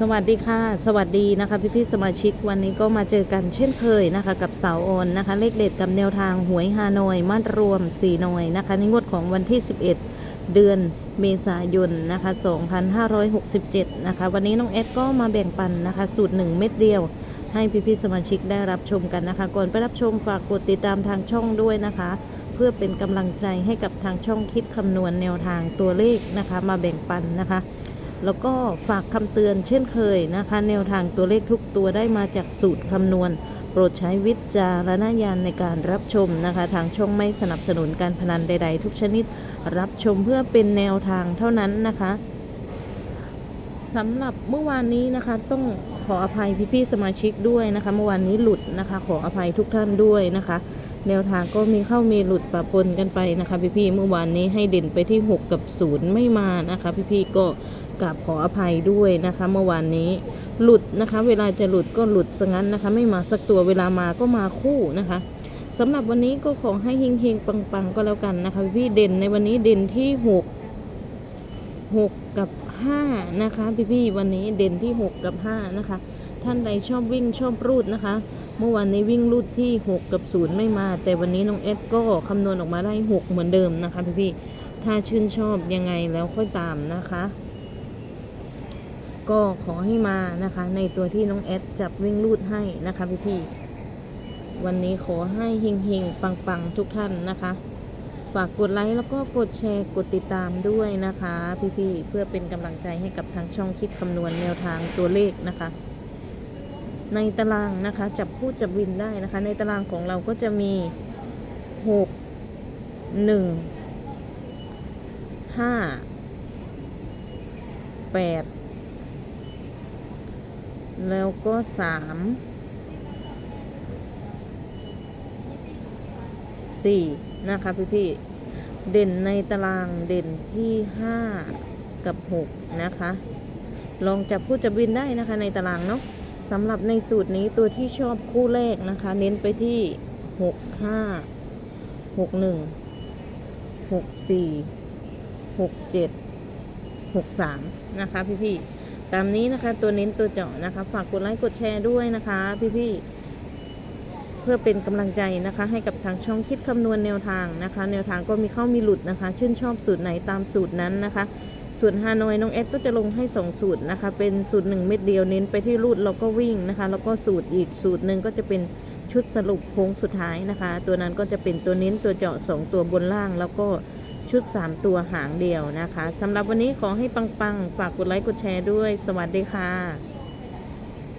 สวัสดีค่ะ สวัสดีนะคะพี่พี่ๆสมาชิกวันนี้ก็มาเจอกันเช่นเคยนะคะ กับสาวโอนนะคะ เลขเด็ดกับแนวทางหวยฮานอยมัดรวม4หน่วยนะคะในงวดของวันที่ 11 เดือนเมษายนนะคะ 2567 นะคะ วันนี้น้องเอสก็มาแบ่งปันนะคะ สูตร 1 เม็ดเดียว ให้พี่พี่ๆสมาชิกได้รับชมกันนะคะ ก่อนไปรับชมฝากกดติดตามทางช่องด้วยนะคะ เพื่อเป็นกำลังใจให้กับทางช่องคิดคำนวณแนวทางตัวเลขนะคะ มาแบ่งปันนะคะ แล้วก็ฝากคำเตือนเช่นเคยนะคะ แนวทางตัวเลขทุกตัวได้มาจากสูตรคำนวณ โปรดใช้วิจารณญาณในการรับชมนะคะ ทางช่องไม่สนับสนุนการพนันใด ๆ ทุกชนิด รับชมเพื่อเป็นแนวทางเท่านั้นนะคะสำหรับเมื่อวานนี้นะคะต้องขออภัยพี่ๆสมาชิกด้วยนะคะ เมื่อวานนี้หลุดนะคะ ขออภัยทุกท่านด้วยนะคะ แนวทางก็มีเข้ามีหลุดปะปนกันไปนะคะพี่ๆเมื่อวานนี้ให้เด่นไปที่ 6 กับ 0 ไม่มานะคะพี่ๆก็กราบขออภัยด้วยนะคะ เมื่อวานนี้หลุดนะคะ เวลาจะหลุดก็หลุดซะงั้นนะคะ ไม่มาสักตัวเวลามาก็มาคู่นะคะสำหรับวันนี้ก็ขอให้เฮงๆปังๆก็แล้วกันนะคะพี่เด่นในวันนี้เด่นที่ 6 6 กับ 5 นะคะ พี่ๆวันนี้เด่นที่ 6 กับ 5 นะคะ ท่านใดชอบวิ่งชอบรูดนะคะ เมื่อวานนี้วิ่งรูดที่ 6 กับ 0 ไม่มา แต่วันนี้น้องเอสก็คำนวณออกมาได้ 6 เหมือนเดิมนะคะพี่ๆถ้าชื่นชอบยังไงแล้วค่อยตามนะคะ ก็ขอให้มานะคะ ในตัวที่น้องเอสจับวิ่งรูดให้นะคะพี่ๆวันนี้ขอให้เฮงๆปังๆทุกท่านนะคะฝากกดไลค์แล้วก็กดแชร์กดติดตามด้วยนะคะ พี่ๆเพื่อเป็นกำลังใจให้กับทางช่องคิดคำนวณแนวทางตัวเลขนะคะ ในตารางนะคะ จับพูดจับวินได้นะคะ ในตารางของเราก็จะมีหกหนึ่งห้าแปดแล้วก็สามสี่นะคะพี่พี่ๆเด่นในตารางเด่นที่ห้ากับหกนะคะ ลองจับผู้จับวินได้นะคะในตารางเนาะ สำหรับในสูตรนี้ตัวที่ชอบคู่แรกนะคะ เน้นไปที่ 6 5 6 1 6 4 6 7 6 3 นะคะพี่ๆตามนี้นะคะตัวเน้นตัวเจาะนะคะ ฝากกดไลค์กดแชร์ด้วยนะคะพี่ๆเพื่อเป็นกำลังใจนะคะ ให้กับทางช่องคิดคำนวณแนวทางนะคะ แนวทางก็มีเข้ามีหลุดนะคะ ชื่นชอบสูตรไหนตามสูตรนั้นนะคะ ส่วนฮานอยน้องเอสก็จะลงให้ 2 สูตรนะคะ เป็นสูตร 1 เม็ดเดียวเน้นไปที่รูดแล้วก็วิ่งนะคะ แล้วก็สูตรอีกสูตรหนึ่งก็จะเป็นชุดสรุปโค้งสุดท้ายนะคะ ตัวนั้นก็จะเป็นตัวเน้นตัวเจาะ 2 ตัวบนล่าง แล้วก็ชุด 3 ตัวหางเดียวนะคะสำหรับวันนี้ขอให้ปังๆ ฝากกดไลค์กดแชร์ด้วย สวัสดีค่ะ